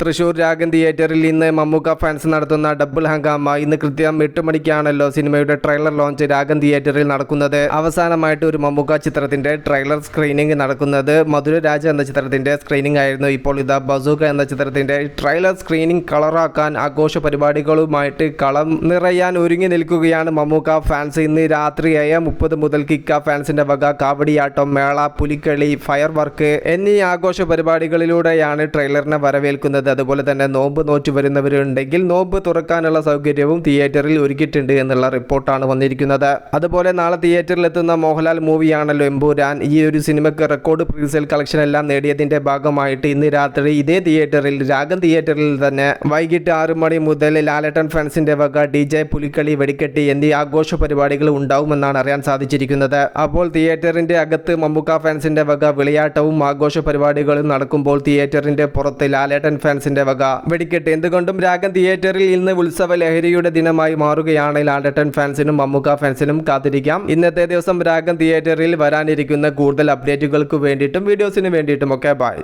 തൃശൂർ രാഗൻ തിയേറ്ററിൽ ഇന്ന് മമ്മൂക്ക ഫാൻസ് നടത്തുന്ന ഡബിൾ ഹംഗാമ. ഇന്ന് കൃത്യം എട്ട് മണിക്കാണല്ലോ സിനിമയുടെ ട്രെയിലർ ലോഞ്ച് രാഗൻ തിയേറ്ററിൽ നടക്കുന്നത്. അവസാനമായിട്ട് ഒരു മമ്മൂക്ക ചിത്രത്തിന്റെ ട്രെയിലർ സ്ക്രീനിംഗ് നടക്കുന്നത്. മധുരരാജ എന്ന ചിത്രത്തിന്റെ സ്ക്രീനിംഗ് ആയിരുന്നു. ഇപ്പോൾ ഇതാ ബസൂക്ക എന്ന ചിത്രത്തിന്റെ ട്രെയിലർ സ്ക്രീനിംഗ് കളറാക്കാൻ ആഘോഷ പരിപാടികളുമായിട്ട് കളം നിറയാൻ ഒരുങ്ങി നിൽക്കുകയാണ് മമ്മൂക്ക ഫാൻസ്. ഇന്ന് രാത്രി ഏഴ് മുപ്പത് മുതൽ കിക്ക ഫാൻസിന്റെ വക. കാവടിയാട്ടം മേള പുലിക്കളി ഫയർ വർക്ക് എന്നീ ആഘോഷ പരിപാടികളിലൂടെയാണ് ട്രെയിലറിനെ വരവേൽക്കുന്നത്. അതുപോലെ തന്നെ നോമ്പ് നോറ്റ് വരുന്നവരുണ്ടെങ്കിൽ നോമ്പ് തുറക്കാനുള്ള സൗകര്യവും തിയേറ്ററിൽ ഒരുക്കിയിട്ടുണ്ട് എന്നുള്ള റിപ്പോർട്ടാണ് വന്നിരിക്കുന്നത്. അതുപോലെ നാളെ തിയേറ്ററിൽ എത്തുന്ന മോഹൻലാൽ മൂവിയാണല്ലോ എമ്പൂരാൻ. ഈ ഒരു സിനിമയ്ക്ക് റെക്കോർഡ് പ്രീസെയിൽ കളക്ഷൻ എല്ലാം നേടിയതിന്റെ ഭാഗമായിട്ട് ഇന്ന് രാത്രി ഇതേ തിയേറ്ററിൽ രാഗം തിയേറ്ററിൽ തന്നെ വൈകിട്ട് ആറു മണി മുതൽ ലാലട്ടൻ ഫ്രണ്ട്സിന്റെ വക ഡി ജെ പുലിക്കളി വെടിക്കെട്ടി എന്നീ ആഘോഷ പരിപാടികൾ ഉണ്ടാവുമെന്നാണ് അറിയാൻ സാധിച്ചിരിക്കുന്നത്. അപ്പോൾ തിയേറ്ററിന്റെ അകത്ത് മമ്മൂക്ക ഫാൻസിന്റെ വക വിളയാട്ടവും ആഘോഷ പരിപാടികളും നടക്കുമ്പോൾ തിയേറ്ററിന്റെ പുറത്ത് ലാലേട്ടൻ ഫാൻസിന്റെ വക. വെടിക്കെട്ട്. എന്തുകൊണ്ടും രാഗം തിയേറ്ററിൽ ഇന്ന് ഉത്സവ ലഹരിയുടെ ദിനമായി മാറുകയാണ്. ലാലട്ടൻ ഫാൻസിനും മമ്മൂക്ക ഫാൻസിനും കാത്തിരിക്കാം. ഇന്നത്തെ ദിവസം രാഗം തിയേറ്ററിൽ വരാനിരിക്കുന്ന കൂടുതൽ അപ്ഡേറ്റുകൾക്ക് വേണ്ടിയിട്ടും വീഡിയോസിന് വേണ്ടിയിട്ടും ഒക്കെ ബൈ.